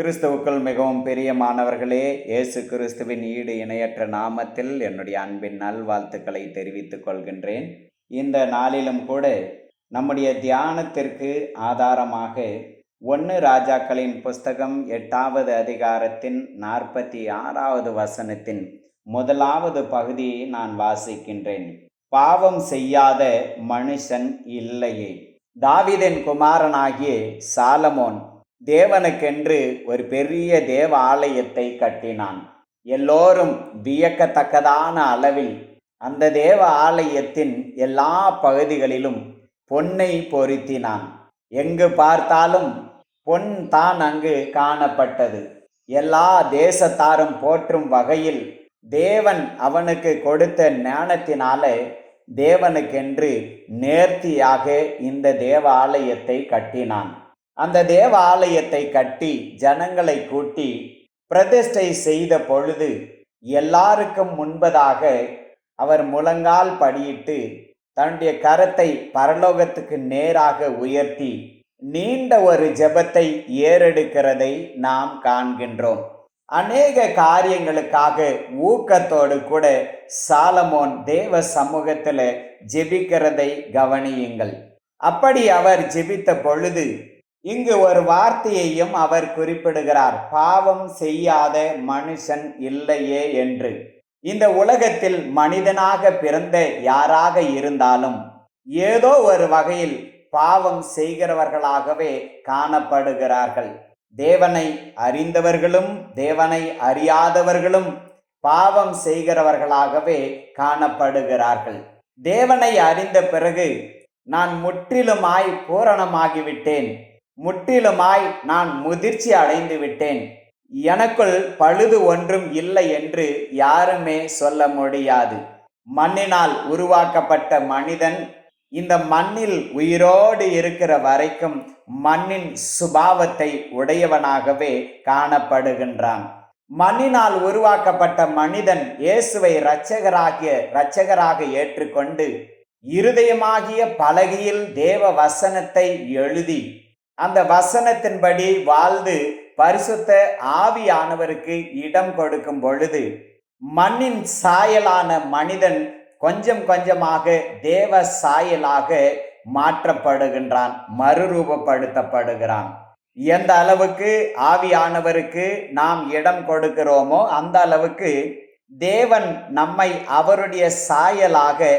கிறிஸ்துவுக்குள் மிகவும் பிரியமானவர்களே இயேசு கிறிஸ்துவின் ஈடு இணையற்ற நாமத்தில் என்னுடைய அன்பின் நல்வாழ்த்துக்களை தெரிவித்துக் கொள்கின்றேன். இந்த நாளிலும் கூட நம்முடைய தியானத்திற்கு ஆதாரமாக ஒன்று ராஜாக்களின் புஸ்தகம் எட்டாவது அதிகாரத்தின் நாற்பத்தி ஆறாவது வசனத்தின் முதலாவது பகுதியை நான் வாசிக்கின்றேன். பாவம் செய்யாத மனுஷன் இல்லையே. தாவிதன் குமாரனாகிய சாலமோன் தேவனுக்கென்று ஒரு பெரிய தேவ ஆலயத்தை கட்டினான். எல்லோரும் வியக்கத்தக்கதான அளவில் அந்த தேவ ஆலயத்தின் எல்லா பகுதிகளிலும் பொன்னை பொருத்தினான். எங்கு பார்த்தாலும் பொன் தான் அங்கு காணப்பட்டது. எல்லா தேசத்தாரும் போற்றும் வகையில் தேவன் அவனுக்கு கொடுத்த ஞானத்தினாலே தேவனுக்கென்று நேர்த்தியாக இந்த தேவ ஆலயத்தை கட்டினான். அந்த தேவாலயத்தை கட்டி ஜனங்களை கூட்டி பிரதிஷ்டை செய்த பொழுது எல்லாருக்கும் முன்பதாக அவர் முழங்கால் படியிட்டு தன்னுடைய கரத்தை பரலோகத்துக்கு நேராக உயர்த்தி நீண்ட ஒரு ஜெபத்தை ஏறெடுக்கிறதை நாம் காண்கின்றோம். அநேக காரியங்களுக்காக ஊக்கத்தோடு கூட சாலமோன் தேவ சமூகத்தில் ஜெபிக்கிறதை கவனியுங்கள். அப்படி அவர் ஜெபித்த பொழுது இங்கு ஒரு வார்த்தையையும் அவர் குறிப்பிடுகிறார். பாவம் செய்யாத மனுஷன் இல்லையே என்று. இந்த உலகத்தில் மனிதனாக பிறந்த யாராக இருந்தாலும் ஏதோ ஒரு வகையில் பாவம் செய்கிறவர்களாகவே காணப்படுகிறார்கள். தேவனை அறிந்தவர்களும் தேவனை அறியாதவர்களும் பாவம் செய்கிறவர்களாகவே காணப்படுகிறார்கள். தேவனை அறிந்த பிறகு நான் முற்றிலுமாய் பூரணமாகிவிட்டேன். முற்றிலுமாய் நான் முதிர்ச்சி அடைந்து விட்டேன். எனக்குள் பழுது ஒன்றும் இல்லை என்று யாருமே சொல்ல முடியாது. மண்ணினால் உருவாக்கப்பட்ட மனிதன் இந்த மண்ணில் உயிரோடு இருக்கிற வரைக்கும் மண்ணின் சுபாவத்தை உடையவனாகவே காணப்படுகின்றான். மண்ணினால் உருவாக்கப்பட்ட மனிதன் இயேசுவை இரட்சகராகிய இரட்சகராக ஏற்றுக்கொண்டு இருதயமாகிய பலகையில் தேவ வசனத்தை எழுதி அந்த வசனத்தின்படி வாழ்ந்து பரிசுத்த ஆவியானவருக்கு இடம் கொடுக்கும் பொழுது மண்ணின் சாயலான மனிதன் கொஞ்சம் கொஞ்சமாக தேவ சாயலாக மாற்றப்படுகின்றான் மறுரூபப்படுத்தப்படுகிறான். எந்த அளவுக்கு ஆவியானவருக்கு நாம் இடம் கொடுக்கிறோமோ அந்த அளவுக்கு தேவன் நம்மை அவருடைய சாயலாக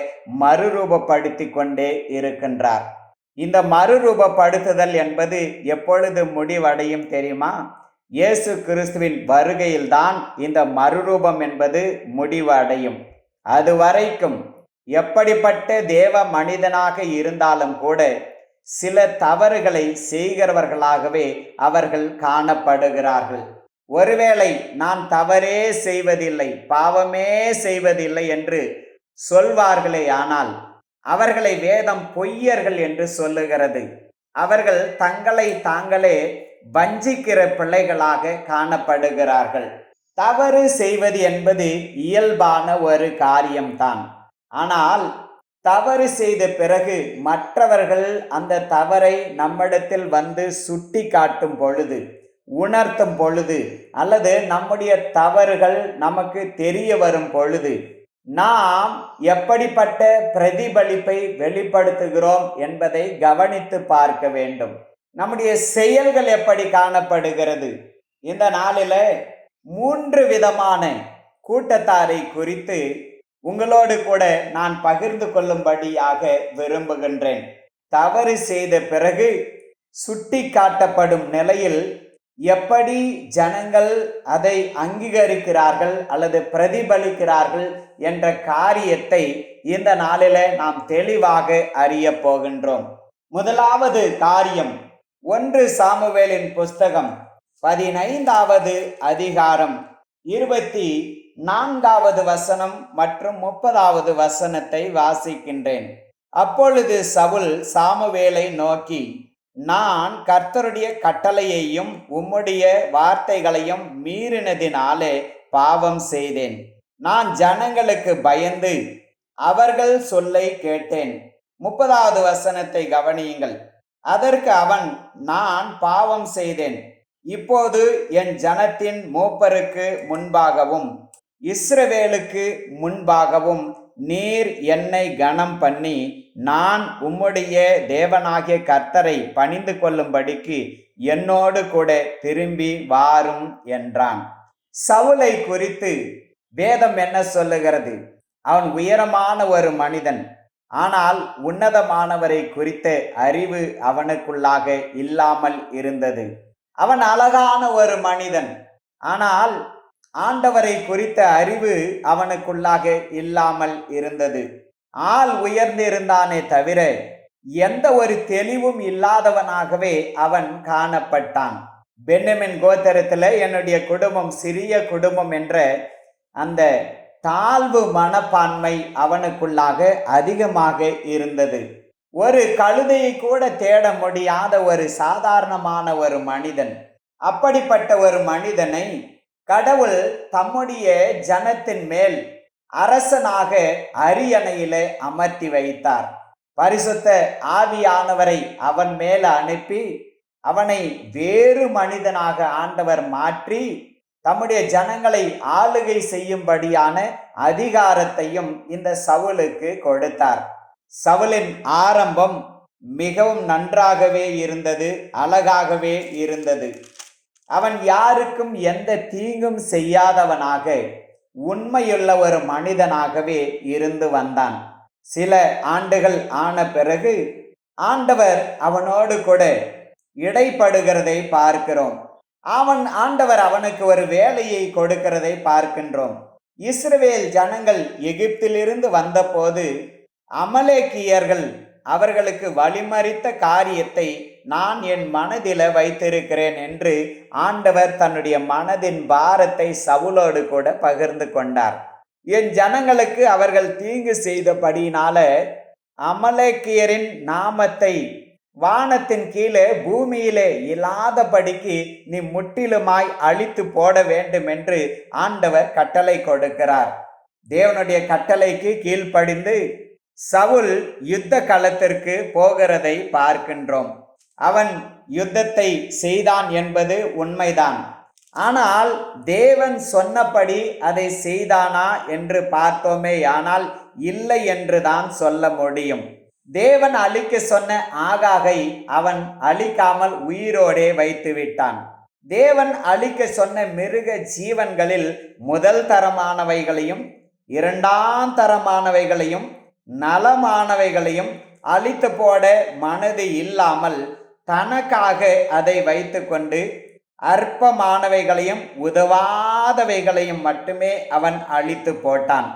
மறுரூபப்படுத்தி கொண்டே இருக்கின்றார். இந்த மறுரூபப்படுத்துதல் என்பது எப்பொழுது முடிவடையும் தெரியுமா? இயேசு கிறிஸ்துவின் வருகையில்தான் இந்த மறுரூபம் என்பது முடிவடையும். அது வரைக்கும் எப்படிப்பட்ட தேவ மனிதனாக இருந்தாலும் கூட சில தவறுகளை செய்கிறவர்களாகவே அவர்கள் காணப்படுகிறார்கள். ஒருவேளை நான் தவறே செய்வதில்லை பாவமே செய்வதில்லை என்று சொல்வார்களே ஆனால் அவர்களை வேதம் பொய்யர்கள் என்று சொல்லுகிறது. அவர்கள் தங்களை தாங்களே வஞ்சிக்கிற பிள்ளைகளாக காணப்படுகிறார்கள். தவறு செய்வது என்பது இயல்பான ஒரு காரியம்தான். ஆனால் தவறு செய்த பிறகு மற்றவர்கள் அந்த தவறை நம்மிடத்தில் வந்து சுட்டி காட்டும் பொழுது உணர்த்தும் பொழுது அல்லது நம்முடைய தவறுகள் நமக்கு தெரிய வரும் பொழுது நாம் எப்படிப்பட்ட பிரதிபலிப்பை வெளிப்படுத்துகிறோம் என்பதை கவனித்து பார்க்க வேண்டும். நம்முடைய செயல்கள் எப்படி காணப்படுகிறது? இந்த நாளில் மூன்று விதமான கூட்டத்தாரை குறித்து உங்களோடு கூட நான் பகிர்ந்து கொள்ளும்படியாக விரும்புகின்றேன். தவறு செய்த பிறகு சுட்டி காட்டப்படும் நிலையில் எப்படி ஜனங்கள் அதை அங்கீகரிக்கிறார்கள் அல்லது பிரதிபலிக்கிறார்கள் என்ற காரியத்தை இந்த நாளில நாம் தெளிவாக அறிய போகின்றோம். முதலாவது காரியம். ஒன்று சாமுவேலின் புஸ்தகம் பதினைந்தாவது அதிகாரம் இருபத்தி நான்காவது வசனம் மற்றும் முப்பதாவது வசனத்தை வாசிக்கின்றேன். அப்பொழுது சவுல் சாமுவேலை நோக்கி நான் கர்த்தருடைய கட்டளையையும் உம்முடைய வார்த்தைகளையும் மீறினதினாலே பாவம் செய்தேன். நான் ஜனங்களுக்கு பயந்து அவர்கள் சொல்லை கேட்டேன். முப்பதாவது வசனத்தை கவனியுங்கள். அதற்கு அவன் நான் பாவம் செய்தேன். இப்போது என் ஜனத்தின் மூப்பருக்கு முன்பாகவும் இஸ்ரவேலுக்கு முன்பாகவும் நீர் என்னை கனம் பண்ணி நான் உம்முடைய தேவனாகிய கர்த்தரை பணிந்து கொள்ளும்படிக்கு என்னோடு கூட திரும்பி வாரும் என்றான். சவுலை குறித்து வேதம் என்ன சொல்லுகிறது? அவன் உயரமான ஒரு மனிதன் ஆனால் உன்னதமானவரை குறித்த அறிவு அவனுக்குள்ளாக இல்லாமல் இருந்தது. அவன் அழகான ஒரு மனிதன் ஆனால் ஆண்டவரை குறித்த அறிவு அவனுக்குள்ளாக இல்லாமல் இருந்தது. ஆள் உயர்ந்திருந்தானே தவிர எந்த ஒரு தெளிவும் இல்லாதவனாகவே அவன் காணப்பட்டான். பென்னமின் கோத்தரத்தில் என்னுடைய குடும்பம் சிறிய குடும்பம் என்ற அந்த தாழ்வு மனப்பான்மை அவனுக்குள்ளாக அதிகமாக இருந்தது. ஒரு கழுதையை கூட தேட முடியாத ஒரு சாதாரணமான ஒரு மனிதன் அப்படிப்பட்ட ஒரு மனிதனை கடவுள் தம்முடைய ஜனத்தின் மேல் அரசனாக அரியணையிலே அமர்த்தி வைத்தார். பரிசுத்த ஆவியானவரை அவன் மேல அனுப்பி அவனை வேறு மனிதனாக ஆண்டவர் மாற்றி தம்முடைய ஜனங்களை ஆளுகை செய்யும்படியான அதிகாரத்தையும் இந்த சவுலுக்கு கொடுத்தார். சவுலின் ஆரம்பம் மிகவும் நன்றாகவே இருந்தது அழகாகவே இருந்தது. அவன் யாருக்கும் எந்த தீங்கும் செய்யாதவனாக உண்மையுள்ள ஒரு மனிதனாகவே இருந்து வந்தான். சில ஆண்டுகள் ஆன பிறகு ஆண்டவர் அவனோடு கூட இடைப்படுகிறதை பார்க்கிறோம். அவன் ஆண்டவர் அவனுக்கு ஒரு வேலையை கொடுக்கிறதை பார்க்கின்றோம். இஸ்ரவேல் ஜனங்கள் எகிப்திலிருந்து வந்தபோது அமலேக்கியர்கள் அவர்களுக்கு வழிமறித்த காரியத்தை நான் என் மனதில வைத்திருக்கிறேன் என்று ஆண்டவர் தன்னுடைய மனதின் பாரத்தை சவுலோடு கூட பகிர்ந்து கொண்டார். என் ஜனங்களுக்கு அவர்கள் தீங்கு செய்தபடியினால அமலேக்கியரின் நாமத்தை வானத்தின் கீழே பூமியிலே இல்லாதபடிக்கு நீ முற்றிலுமாய் அழித்து போட வேண்டும் என்று ஆண்டவர் கட்டளை கொடுக்கிறார். தேவனுடைய கட்டளைக்கு கீழ்ப்படிந்து சவுல் யுத்த களத்திற்கு போகிறதை பார்க்கின்றோம். அவன் யுத்தத்தை செய்தான் என்பது உண்மைதான். ஆனால் தேவன் சொன்னபடி அதை செய்தானா என்று பார்த்தோமே ஆனால் இல்லை என்று தான் சொல்ல முடியும். தேவன் அழிக்க சொன்ன ஆகாகை அவன் அழிக்காமல் உயிரோடே வைத்து விட்டான் தேவன் அழிக்க சொன்ன மிருக ஜீவன்களில் முதல் தரமானவைகளையும் இரண்டாம் தரமானவைகளையும் நலமானவைகளையும் அழித்து போட மனது இல்லாமல் தனக்காக அதை வைத்துக்கொண்டு அற்பமானவைகளையும் உதவாதவைகளையும் மட்டுமே அவன் அழித்து போட்டான்.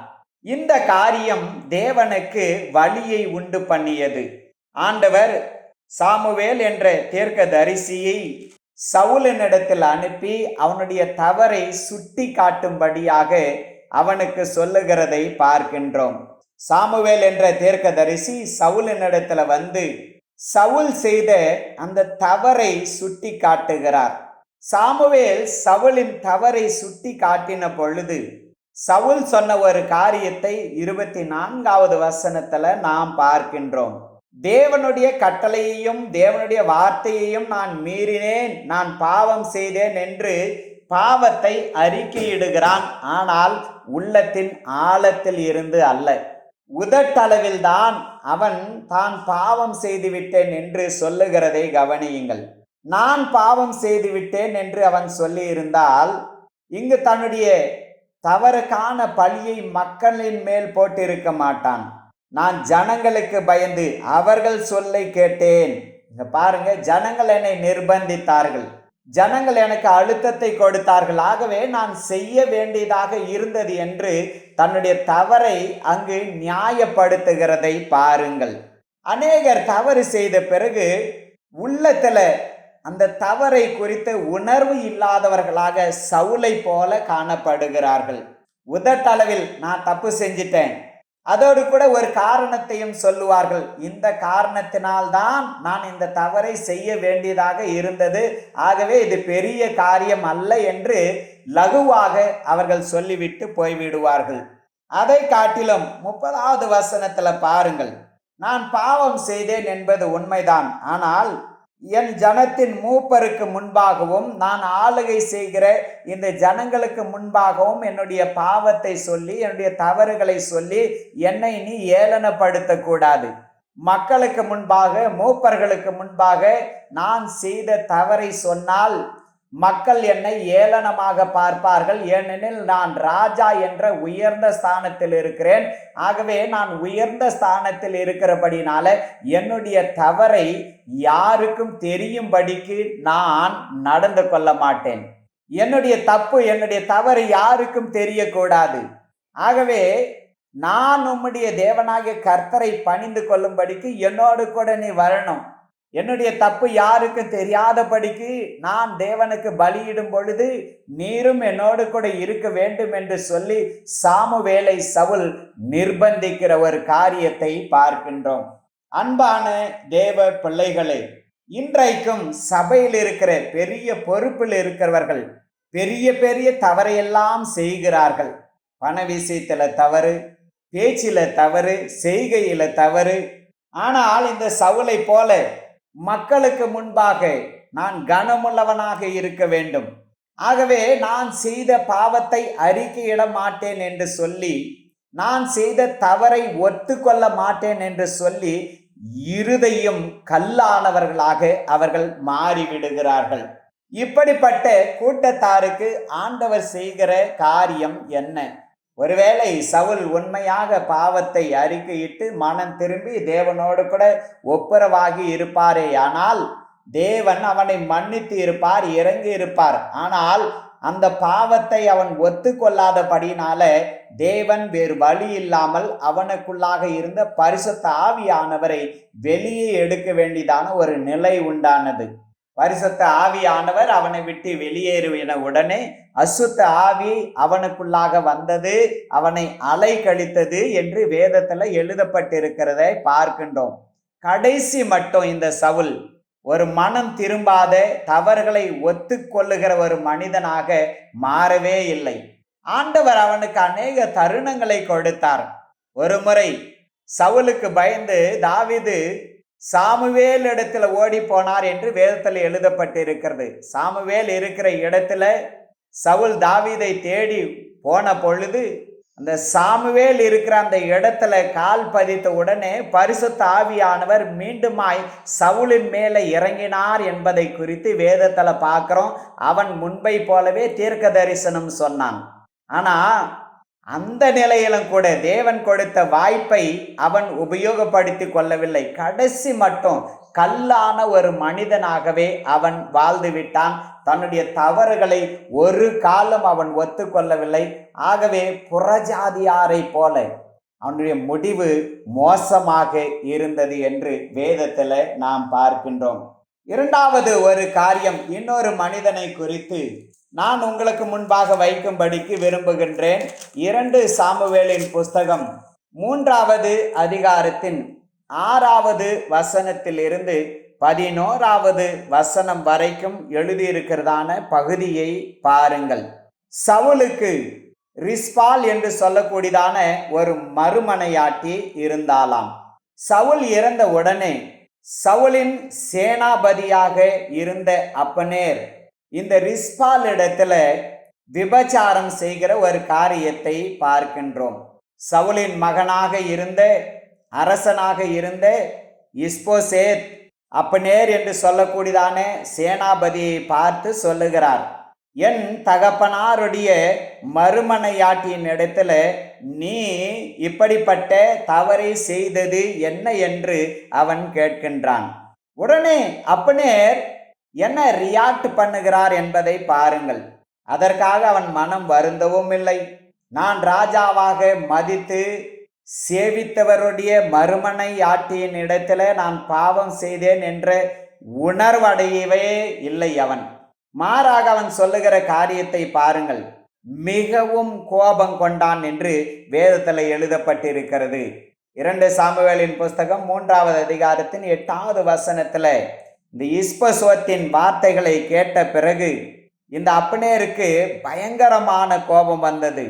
இந்த காரியம் தேவனுக்கு வழியை உண்டு பண்ணியது. ஆண்டவர் சாமுவேல் என்ற தீர்க்க தரிசியை சவுலினிடத்தில் அனுப்பி அவனுடைய தவறை சுட்டி காட்டும்படியாக அவனுக்கு சொல்லுகிறதை பார்க்கின்றோம். சாமுவேல் என்ற தீர்க்க தரிசி சவுலினிடத்துல வந்து சவுல் செய்த அந்த தவறை சுட்டி காட்டுகிறார். சாமுவேல் சவுலின் தவறை சுட்டி காட்டின பொழுது சவுல் சொன்ன ஒரு காரியத்தை இருபத்தி நான்காவது வசனத்துல நாம் பார்க்கின்றோம். தேவனுடைய கட்டளையையும் தேவனுடைய வார்த்தையையும் நான் மீறினேன் நான் பாவம் செய்தேன் என்று பாவத்தை அறிக்கையிடுகிறான். ஆனால் உள்ளத்தின் ஆழத்தில் இருந்து அல்ல. உதட்டளவில் தான் அவன் தான் பாவம் செய்துவிட்டேன் என்று சொல்லுகிறதை கவனியுங்கள். நான் பாவம் செய்துவிட்டேன் என்று அவன் சொல்லியிருந்தால் இங்கு தன்னுடைய தவறுக்கான பழியை மக்களின் மேல் போட்டிருக்க மாட்டான். நான் ஜனங்களுக்கு பயந்து அவர்கள் சொல்லை கேட்டேன். இங்க பாருங்க ஜனங்கள் என்னை நிர்பந்தித்தார்கள். ஜனங்கள் எனக்கு அழுத்தத்தை கொடுத்தார்கள். ஆகவே நான் செய்ய வேண்டியதாக இருந்தது என்று தன்னுடைய தவறை அங்கு நியாயப்படுத்துகிறதை பாருங்கள். அநேகர் தவறு செய்த பிறகு உள்ளத்தில் அந்த தவறை குறித்த உணர்வு இல்லாதவர்களாக சவுளை போல காணப்படுகிறார்கள். உதட்டளவில் நான் தப்பு செஞ்சிட்டேன். அதோடு கூட ஒரு காரணத்தையும் சொல்லுவார்கள். இந்த காரணத்தினால்தான் நான் இந்த தவறை செய்ய வேண்டியதாக இருந்தது. ஆகவே இது பெரிய காரியம் அல்ல என்று லகுவாக அவர்கள் சொல்லிவிட்டு போய்விடுவார்கள். அதை காட்டிலும் முப்பதாவது வசனத்தில் பாருங்கள். நான் பாவம் செய்தேன் என்பது உண்மைதான். ஆனால் என் ஜனத்தின் மூப்பருக்கு முன்பாகவும் நான் ஆளுகை செய்கிற இந்த ஜனங்களுக்கு முன்பாகவும் என்னுடைய பாவத்தை சொல்லி என்னுடைய தவறுகளை சொல்லி என்னை நீ ஏளனப்படுத்தக்கூடாது. மக்களுக்கு முன்பாக மூப்பர்களுக்கு முன்பாக நான் செய்த தவறை சொன்னால் மக்கள் என்னை ஏளனமாக பார்ப்பார்கள். ஏனெனில் நான் ராஜா என்ற உயர்ந்த ஸ்தானத்தில் இருக்கிறேன். ஆகவே நான் உயர்ந்த ஸ்தானத்தில் இருக்கிறபடினால என்னுடைய தவறை யாருக்கும் தெரியும்படிக்கு நான் நடந்து கொள்ள மாட்டேன். என்னுடைய தப்பு என்னுடைய தவறு யாருக்கும் தெரியக்கூடாது. ஆகவே நான் உம்முடைய தேவனாகிய கர்த்தரை பணிந்து கொள்ளும்படிக்கு என்னோடு கூட நீ வரணும். என்னுடைய தப்பு யாருக்கும் தெரியாதபடிக்கு நான் தேவனுக்கு பலியிடும் பொழுது நீரும் என்னோடு கூட இருக்க வேண்டும் என்று சொல்லி சாமுவேலை சவுல் நிர்பந்திக்கிற ஒரு காரியத்தை பார்க்கின்றோம். அன்பான தேவ பிள்ளைகளே இன்றைக்கும் சபையில் இருக்கிற பெரிய பொறுப்பில் இருக்கிறவர்கள் பெரிய பெரிய தவறையெல்லாம் செய்கிறார்கள். பண விஷயத்தில் தவறு பேச்சில் தவறு செய்கையில் தவறு. ஆனால் இந்த சவுளை போல மக்களுக்கு முன்பாக நான் கனமுள்ளவனாக இருக்க வேண்டும். ஆகவே நான் செய்த பாவத்தை அறிக்கையிட மாட்டேன் என்று சொல்லி நான் செய்த தவறை ஒத்துக்கொள்ள மாட்டேன் என்று சொல்லி இருதையும் கல்லானவர்களாக அவர்கள் மாறிவிடுகிறார்கள். இப்படிப்பட்ட கூட்டத்தாருக்கு ஆண்டவர் செய்கிற காரியம் என்ன? ஒருவேளை சவுல் உண்மையாக பாவத்தை அறிக்கையிட்டு மனம் திரும்பி தேவனோடு கூட ஒப்புரவாகி இருப்பாரே. ஆனால் தேவன் அவனை மன்னித்து இருப்பார் இறங்கி இருப்பார். ஆனால் அந்த பாவத்தை அவன் ஒத்துக்கொள்ளாதபடினால தேவன் வேறு வழி இல்லாமல் அவனுக்குள்ளாக இருந்த பரிசுத்த ஆவியானவரை வெளியே எடுக்க வேண்டியதான ஒரு நிலை உண்டானது. பரிசுத்த ஆவியானவர் அவனை விட்டு வெளியேறுவின உடனே அசுத்த ஆவி அவனுக்குள்ளாக வந்தது அவனை அலை கழித்தது என்று வேதத்துல எழுதப்பட்டிருக்கிறதை பார்க்கின்றோம். கடைசி மட்டும் இந்த சவுல். ஒரு மனம் திரும்பாத தவறுகளை ஒத்துக்கொள்ளுகிற ஒரு மனிதனாக மாறவே இல்லை. ஆண்டவர் அவனுக்கு அநேக தருணங்களை கொடுத்தார். ஒரு முறை சவுலுக்கு பயந்து தாவிது சாமுவேல் இடத்துல ஓடி போனார் என்று வேதத்தில் எழுதப்பட்டிருக்கிறது. சாமுவேல் இருக்கிற இடத்துல சவுல் தாவீதை தேடி போன பொழுது அந்த சாமுவேல் இருக்கிற அந்த இடத்துல கால் பதித்த உடனே பரிசுத்த ஆவியானவர் மீண்டுமாய் சவுலின் மேலே இறங்கினார் என்பதை குறித்து வேதத்தில் பார்க்குறோம். அவன் முன்பை போலவே தீர்க்க தரிசனம் சொன்னான். ஆனால் அந்த நிலையிலும் கூட தேவன் கொடுத்த வாய்ப்பை அவன் உபயோகப்படுத்தி கொள்ளவில்லை. கடைசி மட்டும் கல்லான ஒரு மனிதனாகவே அவன் வாழ்ந்து விட்டான். தன்னுடைய தவறுகளை ஒரு காலம் அவன் ஒத்துக்கொள்ளவில்லை ஆகவே புறஜாதியாரை போல அவனுடைய முடிவு மோசமாக இருந்தது என்று வேதத்தில் நாம் பார்க்கின்றோம். இரண்டாவது ஒரு காரியம் இன்னொரு மனிதனை குறித்து நான் உங்களுக்கு முன்பாக வைக்கும்படிக்கு விரும்புகின்றேன். இரண்டு சாமுவேலின் புஸ்தகம் மூன்றாவது அதிகாரத்தின் ஆறாவது வசனத்திலிருந்து பதினோராவது வசனம் வரைக்கும் எழுதியிருக்கிறதான பகுதியை பாருங்கள். சவுலுக்கு ரிஸ்பால் என்று சொல்லக்கூடியதான ஒரு மறுமனையாட்டி இருந்தாலாம். சவுல் இறந்த உடனே சவுலின் சேனாபதியாக இருந்த அப்பனேர் இந்த ரிஸ்பால் இடத்துல விபச்சாரம் செய்கிற ஒரு காரியத்தை பார்க்கின்றோம். சவுலின் மகனாக இருந்த அரசனாக இருந்த இஸ்போசேத் அப்பனேர் என்று சொல்லக்கூடியதான சேனாபதியை பார்த்து சொல்லுகிறார் என் தகப்பனாருடைய மறுமனையாட்டியின் இடத்துல நீ இப்படிப்பட்ட தவறை செய்தது என்ன? என்று அவன் கேட்கின்றான். உடனே அப்பனேர் என்ன ரியாக்ட் பண்ணுகிறார் என்பதை பாருங்கள். அதற்காக அவன் மனம் வருந்தவும் இல்லை. நான் ராஜாவாக மதித்து சேவித்தவருடைய மறுமனை ஆட்டியின் இடத்துல நான் பாவம் செய்தேன் என்ற உணர்வடையவே இல்லை அவன். மாறாக அவன் சொல்லுகிற காரியத்தை பாருங்கள். மிகவும் கோபம் கொண்டான் என்று வேதத்தில் எழுதப்பட்டிருக்கிறது. இரண்டு சாமுவேலின் புஸ்தகம் மூன்றாவது அதிகாரத்தின் எட்டாவது வசனத்தில் இந்த இஸ்பசுவத்தின் வார்த்தைகளை கேட்ட பிறகு இந்த அப்பனேருக்கு பயங்கரமான கோபம் வந்தது.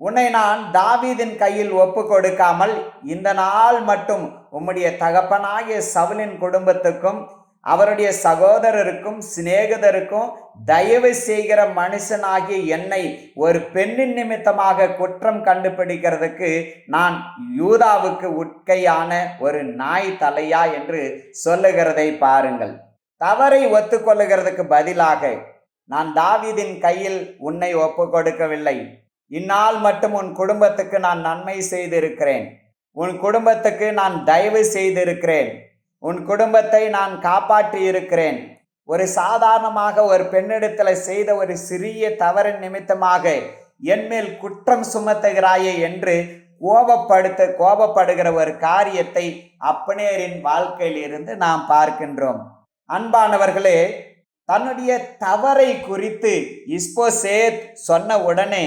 உன்னை நான் தாவீதின் கையில் ஒப்பு கொடுக்காமல் இந்த நாள் மட்டும் உம்முடைய தகப்பனாகிய சவுலின் குடும்பத்துக்கும் அவருடைய சகோதரருக்கும் சிநேகிதருக்கும் தயவு செய்கிற மனுஷனாகிய என்னை ஒரு பெண்ணின் நிமித்தமாக குற்றம் கண்டுபிடிக்கிறதுக்கு நான் யூதாவுக்கு உட்கையான ஒரு நாய் தலையா என்று சொல்லுகிறதை பாருங்கள். தவறை ஒத்துக்கொள்ளுகிறதுக்கு பதிலாக நான் தாவிதின் கையில் உன்னை ஒப்பு கொடுக்கவில்லை இந்நாள் மட்டும் உன் குடும்பத்துக்கு நான் நன்மை செய்திருக்கிறேன். உன் குடும்பத்துக்கு நான் தயவு செய்திருக்கிறேன். உன் குடும்பத்தை நான் காப்பாற்றி இருக்கிறேன் ஒரு சாதாரணமாக ஒரு பெண்ணிடத்தில் செய்த ஒரு சிறிய தவறின் நிமித்தமாக என்மேல் குற்றம் சுமத்துகிறாயே என்று கோபப்படுத்த கோபப்படுகிற ஒரு காரியத்தை அப்பனேரின் வாழ்க்கையில் இருந்து நாம் பார்க்கின்றோம். அன்பானவர்களே தன்னுடைய தவறை குறித்து இஸ்போசேத் சொன்ன உடனே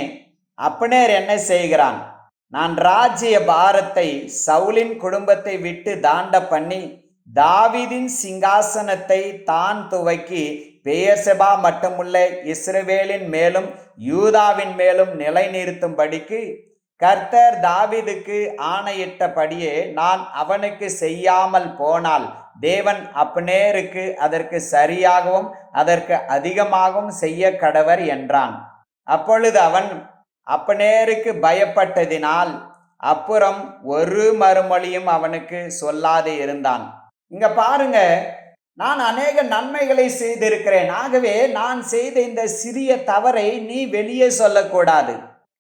அப்பனேர் என்ன செய்கிறான்? நான் ராஜ்ய பாரத்தை சவுலின் குடும்பத்தை விட்டு தாண்ட பண்ணி தாவிதின் சிங்காசனத்தை தான் துவக்கி பெயர்செபா மட்டுமுள்ள இஸ்ரவேலின் மேலும் யூதாவின் மேலும் நிலைநிறுத்தும்படிக்கு கர்த்தர் தாவிதுக்கு ஆணையிட்டபடியே நான் அவனுக்கு செய்யாமல் போனால் தேவன் அப்னேருக்கு அதற்கு சரியாகவும் அதற்கு அதிகமாகவும் செய்ய கடவர் என்றான். அப்பொழுது அவன் அப்பனேருக்கு பயப்பட்டதினால் அப்புறம் ஒரு மறுமொழியும் அவனுக்கு சொல்லாது இருந்தான். இங்க பாருங்க நான் அநேக நன்மைகளை செய்திருக்கிறேன். ஆகவே நான் செய்த இந்த சிறிய தவறை நீ வெளியே சொல்லக்கூடாது.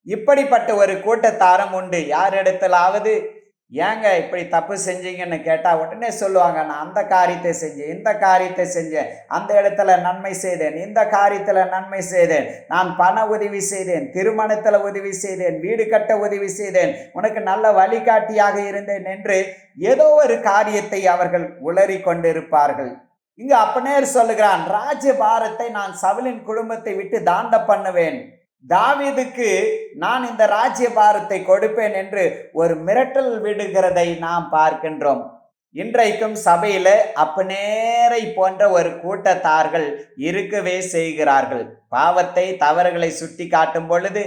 இப்படிப்பட்ட ஒரு கூட்டத்தாரம் உண்டு. யாரிடத்திலாவது ஏங்க இப்படி தப்பு செஞ்சீங்கன்னு கேட்டால் உடனே சொல்லுவாங்க நான் அந்த காரியத்தை செஞ்சேன் இந்த காரியத்தை செஞ்சேன் அந்த இடத்துல நன்மை செய்தேன் இந்த காரியத்தில் நன்மை செய்தேன் நான் பண உதவி செய்தேன் திருமணத்தில் உதவி செய்தேன் வீடு கட்ட உதவி செய்தேன் உனக்கு நல்ல வழிகாட்டியாக இருந்தேன் என்று ஏதோ ஒரு காரியத்தை அவர்கள் உளறி கொண்டிருப்பார்கள் இங்கு அப்பனேர் சொல்லுகிறான் ராஜபாரத்தை நான் சவலின் குடும்பத்தை விட்டு தாண்ட பண்ணுவேன். தாவீதுக்கு நான் இந்த ராஜ்ய பாரத்தை கொடுப்பேன் என்று ஒரு மிரட்டல் விடுகிறதை நாம் பார்க்கின்றோம். இன்றைக்கும் சபையில அப்பநேரை போன்ற ஒரு கூட்டத்தார்கள் இருக்கவே செய்கிறார்கள். பாவத்தை தவறுகளை சுட்டி காட்டும் பொழுது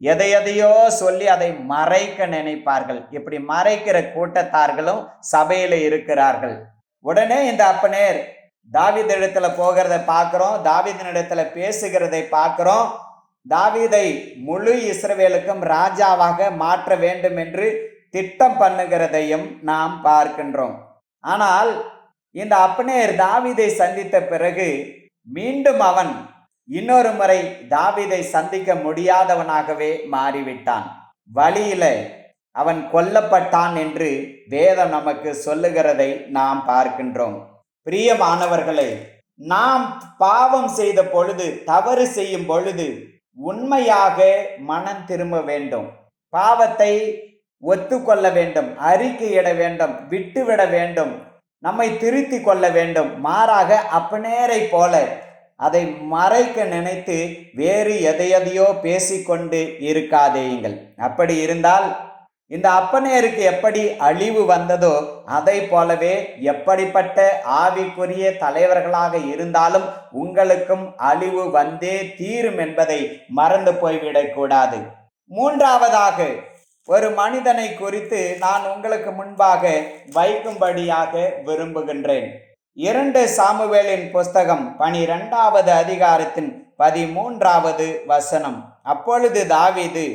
எதை எதையோ சொல்லி அதை மறைக்க நினைப்பார்கள். இப்படி மறைக்கிற கூட்டத்தார்களும் சபையில இருக்கிறார்கள். உடனே இந்த அப்பனேர் தாவிதிடத்துல போகிறத தாவிதன் இடத்தில் பேசுகிறதை பார்க்குறோம் தாவீதை முழு இஸ்ரவேலுக்கும் ராஜாவாக மாற்ற வேண்டும் என்று திட்டம் பண்ணுகிறதையும் நாம் பார்க்கின்றோம். ஆனால் இந்த அப்னேர் தாவீதை சந்தித்த பிறகு மீண்டும் அவன் இன்னொரு முறை தாவீதை சந்திக்க முடியாதவனாகவே மாறிவிட்டான். வழியில அவன் கொல்லப்பட்டான் என்று வேதம் நமக்கு சொல்லுகிறதை நாம் பார்க்கின்றோம். பிரியமானவர்களே நாம் பாவம் செய்த பொழுது தவறு செய்யும் பொழுது உண்மையாக மனம் திரும்ப வேண்டும். பாவத்தை ஒத்துக்கொள்ள வேண்டும். அறிக்கையிட வேண்டும். விட்டுவிட வேண்டும். நம்மை திருத்தி கொள்ள வேண்டும். மாறாக அப்பநேரை போல அதை மறைக்க நினைத்து வேறு எதையதையோ பேசிக்கொண்டு இருக்காதேயுங்கள். அப்படி இருந்தால் இந்த அப்பனையருக்கு எப்படி அழிவு வந்ததோ அதை போலவே எப்படிப்பட்ட ஆவிக்குரிய தலைவர்களாக இருந்தாலும் உங்களுக்கும் அழிவு வந்தே தீரும் என்பதை மறந்து போய்விடக்கூடாது. மூன்றாவதாக ஒரு மனிதனை குறித்து நான் உங்களுக்கு முன்பாக வைக்கும்படியாக விரும்புகின்றேன். இரண்டு சாமுவேலின் புஸ்தகம் பனிரெண்டாவது அதிகாரத்தின் பதிமூன்றாவது வசனம். அப்பொழுது தாவிது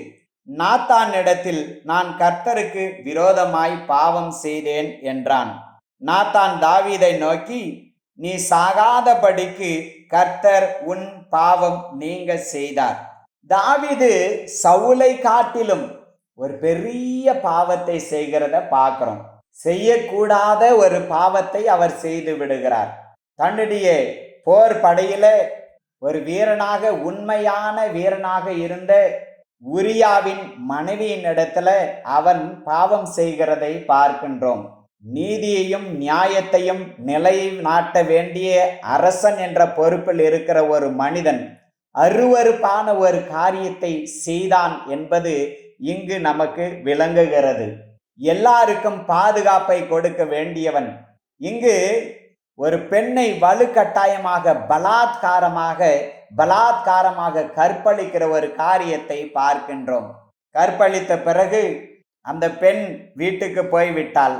நாத்தானிடத்தில் நான் கர்த்தருக்கு விரோதமாய் பாவம் செய்தேன் என்றான். நாத்தான் தாவீதை நோக்கி நீ சாகாதபடிக்கு கர்த்தர் உன் பாவம் நீங்க செய்தார். தாவிது சவுலை காட்டிலும் ஒரு பெரிய பாவத்தை செய்கிறத பார்க்கிறோம். செய்யக்கூடாத ஒரு பாவத்தை அவர் செய்து விடுகிறார். தன்னுடைய போர் படையில ஒரு வீரனாக உண்மையான வீரனாக இருந்த உரியாவின் மனைவியின் இடத்துல அவன் பாவம் செய்கிறதை பார்க்கின்றோம். நீதியையும் நியாயத்தையும் நிலை நாட்ட வேண்டிய அரசன் என்ற பொறுப்பில் இருக்கிற ஒரு மனிதன் அருவறுப்பான ஒரு காரியத்தை செய்தான் என்பது இங்கு நமக்கு விளங்குகிறது. எல்லாருக்கும் பாதுகாப்பை கொடுக்க வேண்டியவன். இங்கு ஒரு பெண்ணை வலுக்கட்டாயமாக பலாத்காரமாக பலாத்காரமாக கற்பழிக்கிற ஒரு காரியத்தை பார்க்கின்றோம். கற்பழித்த பிறகு அந்த பெண் வீட்டுக்கு போய்விட்டாள்.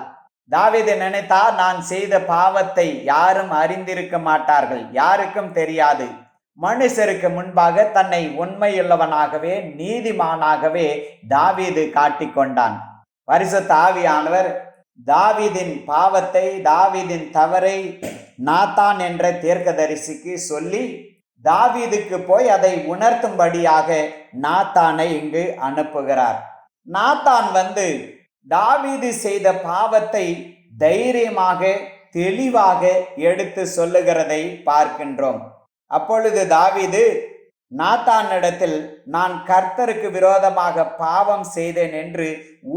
தாவீது நினைத்தா நான் செய்த பாவத்தை யாரும் அறிந்திருக்க மாட்டார்கள். யாருக்கும் தெரியாது. மனுஷருக்கு முன்பாக தன்னை உண்மையுள்ளவனாகவே நீதிமானாகவே தாவீது காட்டிக்கொண்டான் பரிசுத்த ஆவியானவர் தாவீதின் பாவத்தை தாவிதின் தவறை நாத்தான் என்ற தீர்க்கதரிசிக்கு சொல்லி தாவீதுக்கு போய் அதை உணர்த்தும்படியாக நாத்தானை இங்கு அனுப்புகிறார். நாத்தான் வந்து தாவீது செய்த பாவத்தை தைரியமாக தெளிவாக எடுத்து சொல்லுகிறதை பார்க்கின்றோம். அப்பொழுது தாவீது நாத்தானிடத்தில் நான் கர்த்தருக்கு விரோதமாக பாவம் செய்தேன் என்று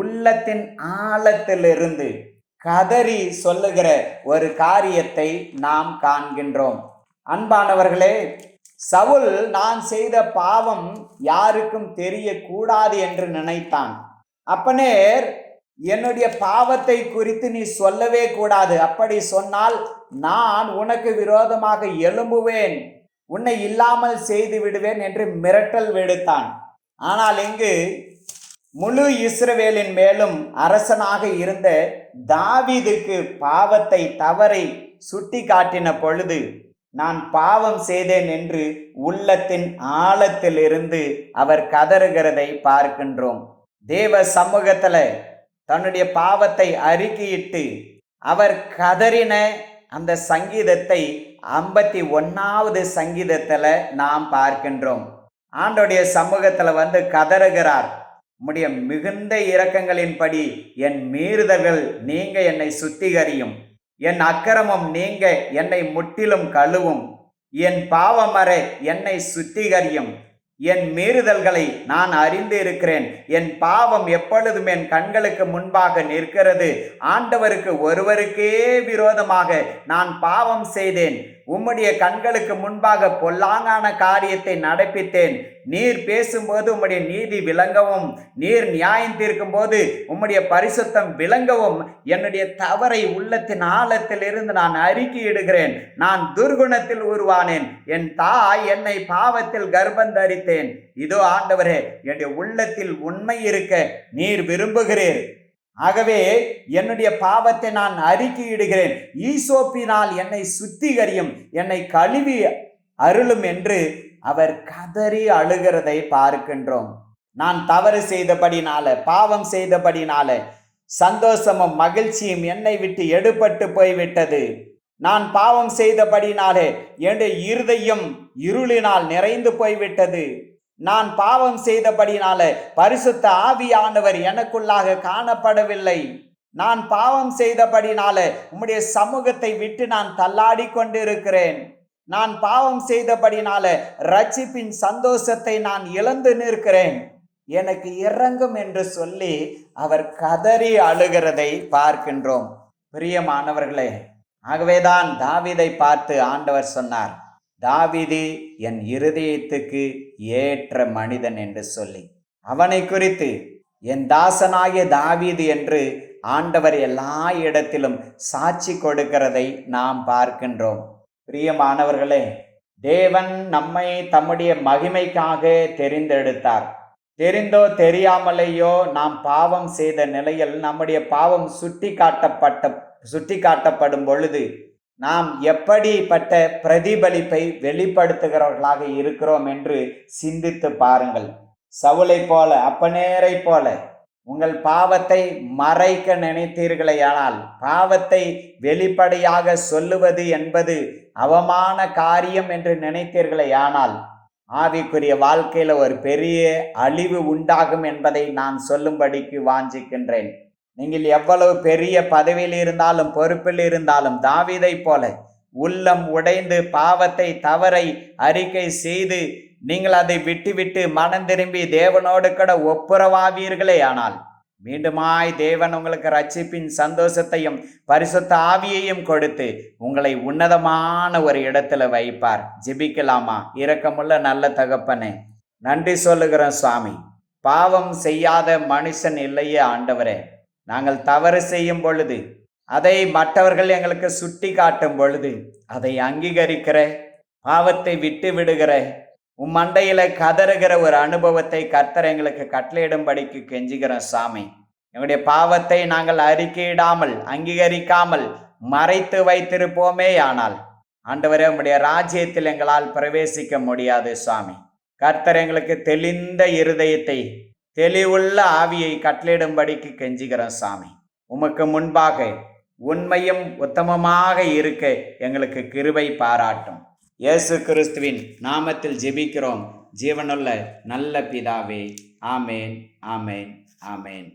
உள்ளத்தின் ஆழத்திலிருந்து கதறி சொல்லுகிற ஒரு காரியத்தை நாம் காண்கின்றோம். அன்பானவர்களே சவுல் நான் செய்த பாவம் யாருக்கும் தெரியக்கூடாது என்று நினைத்தான். அப்பனேர் என்னுடைய பாவத்தை குறித்து நீ சொல்லவே கூடாது. அப்படி சொன்னால் நான் உனக்கு விரோதமாக எழும்புவேன். உன்னை இல்லாமல் செய்து விடுவேன் என்று மிரட்டல் விடுத்தான். ஆனால் இங்கு முழு இஸ்ரவேலின் மேலும் அரசனாக இருந்த தாவிதுக்கு பாவத்தை தவறை சுட்டி காட்டின பொழுது நான் பாவம் செய்தேன் என்று உள்ளத்தின் ஆழத்திலிருந்து அவர் கதறுகிறதை பார்க்கின்றோம். தேவ சமூகத்தில் தன்னுடைய பாவத்தை அறிக்கையிட்டு அவர் கதறின அந்த சங்கீதத்தை ஐம்பத்தி ஒன்னாவது சங்கீதத்தில் நாம் பார்க்கின்றோம். ஆண்டோடைய சமூகத்தில் வந்து கதறுகிறார். உம்முடைய மிகுந்த இரக்கங்களின்படி என் மீறுதல்கள் நீங்க என்னை சுத்திகரியும். என் அக்கிரமம் நீங்க என்னை முற்றிலும் கழுவும். என் பாவமர என்னை சுத்திகரியும். என் மீறுதல்களை நான் அறிந்து இருக்கிறேன். என் பாவம் எப்பொழுதும் என் கண்களுக்கு முன்பாக நிற்கிறது. ஆண்டவருக்கு ஒருவருக்கே விரோதமாக நான் பாவம் செய்தேன். உம்முடைய கண்களுக்கு முன்பாக பொல்லாங்கான காரியத்தை நடப்பித்தேன். நீர் பேசும்போது உம்முடைய நீதி விளங்கவும் நீர் நியாயம் தீர்க்கும் போது உம்முடைய பரிசுத்தம் விளங்கவும் என்னுடைய தவறை உள்ளத்தின் ஆழத்தில் இருந்து நான் அறிக்கையிடுகிறேன். நான் துர்குணத்தில் உருவானேன். என் தாய் என்னை பாவத்தில் கர்ப்பந்தரித்தேன். இதோ ஆண்டவரே என்னுடைய உள்ளத்தில் உண்மை இருக்க நீர் விரும்புகிறீர். ஆகவே என்னுடைய பாவத்தை நான் அறிக்கையிடுகிறேன். ஈசோப்பினால் என்னை சுத்திகரியும் என்னை கழுவி அருளும் என்று அவர் கதறி அழுகிறதை பார்க்கின்றோம். நான் தவறு செய்தபடினால பாவம் செய்தபடினால சந்தோஷமும் மகிழ்ச்சியும் என்னை விட்டு எடுபட்டு போய்விட்டது. நான் பாவம் செய்தபடினாலே என்னுடைய இருதையும் இருளினால் நிறைந்து போய்விட்டது. நான் பாவம் செய்தபடினால பரிசுத்த ஆவியானவர் எனக்குள்ளாக காணப்படவில்லை. நான் பாவம் செய்தபடினால உம்முடைய சமூகத்தை விட்டு நான் தள்ளாடி கொண்டிருக்கிறேன். நான் பாவம் செய்தபடினால ரட்சிப்பின் சந்தோஷத்தை நான் இழந்து நிற்கிறேன். எனக்கு இறங்கும் என்று சொல்லி அவர் கதறி அழுகிறதை பார்க்கின்றோம். பிரியமானவர்களே ஆகவேதான் தாவிதை பார்த்து ஆண்டவர் சொன்னார் தாவிது என் இருதயத்துக்கு ஏற்ற மனிதன் என்று சொல்லி அவனை குறித்து என் தாசனாகிய தாவீது என்று ஆண்டவர் எல்லா இடத்திலும் சாட்சி கொடுக்கிறதை நாம் பார்க்கின்றோம். பிரியமானவர்களே தேவன் நம்மை தம்முடைய மகிமைக்காக தெரிந்தெடுத்தார். தெரிந்தோ தெரியாமலேயோ நாம் பாவம் செய்த நிலையில் நம்முடைய பாவம் சுட்டி காட்டப்பட்ட சுட்டி காட்டப்படும் பொழுது நாம் எப்படிப்பட்ட பிரதிபலிப்பை வெளிப்படுத்துகிறவர்களாக இருக்கிறோம் என்று சிந்தித்து பாருங்கள். சவுளை போல அப்பநேரை போல உங்கள் பாவத்தை மறைக்க நினைத்தீர்களேயானால் பாவத்தை வெளிப்படையாக சொல்லுவது என்பது அவமான காரியம் என்று நினைத்தீர்களேயானால் ஆவிக்குரிய வாழ்க்கையில் ஒரு பெரிய அழிவு உண்டாகும் என்பதை நான் சொல்லும்படிக்கு வாஞ்சிக்கின்றேன். நீங்கள் எவ்வளவு பெரிய பதவியில் இருந்தாலும் பொறுப்பில் இருந்தாலும் தாவிதை போல உள்ளம் உடைந்து பாவத்தை தவறை அறிக்கை செய்து நீங்கள் அதை விட்டுவிட்டு மனம் திரும்பி தேவனோடு கூட ஒப்புரவாவீர்களே ஆனால் மீண்டுமாய் தேவன் உங்களுக்கு ரட்சிப்பின் சந்தோஷத்தையும் பரிசுத்த ஆவியையும் கொடுத்து உங்களை உன்னதமான ஒரு இடத்துல வைப்பார். ஜிபிக்கலாமா? இரக்கமுள்ள நல்ல தகப்பனே நன்றி சொல்லுகிறோம் சுவாமி. பாவம் செய்யாத மனுஷன் இல்லையே ஆண்டவரே. நாங்கள் தவறு செய்யும் பொழுது அதை மற்றவர்கள் எங்களுக்கு சுட்டி காட்டும் பொழுது அதை அங்கீகரிக்கிற பாவத்தை விட்டு விடுகிற உன் மண்டையில கதறுகிற ஒரு அனுபவத்தை கர்த்தர் எங்களுக்கு கட்டளையிடும்படிக்கு கெஞ்சுகிறோம் சாமி. எங்களுடைய பாவத்தை நாங்கள் அறிக்கையிடாமல் அங்கீகரிக்காமல் மறைத்து வைத்திருப்போமே ஆனால் ஆண்டவரே உங்களுடைய ராஜ்யத்தில் எங்களால் பிரவேசிக்க முடியாது சுவாமி கர்த்தர் எங்களுக்கு தெளிந்த இருதயத்தை தெளிவுள்ள ஆவியை கட்டளிடும்படிக்கு கெஞ்சுகிறோம் சாமி. உமக்கு முன்பாக உண்மையும் உத்தமமாக இருக்க எங்களுக்கு கிருபை பாராட்டும். இயேசு கிறிஸ்துவின் நாமத்தில் ஜெபிக்கிறோம். ஜீவனுள்ள நல்ல பிதாவே. ஆமேன் ஆமேன் ஆமேன்.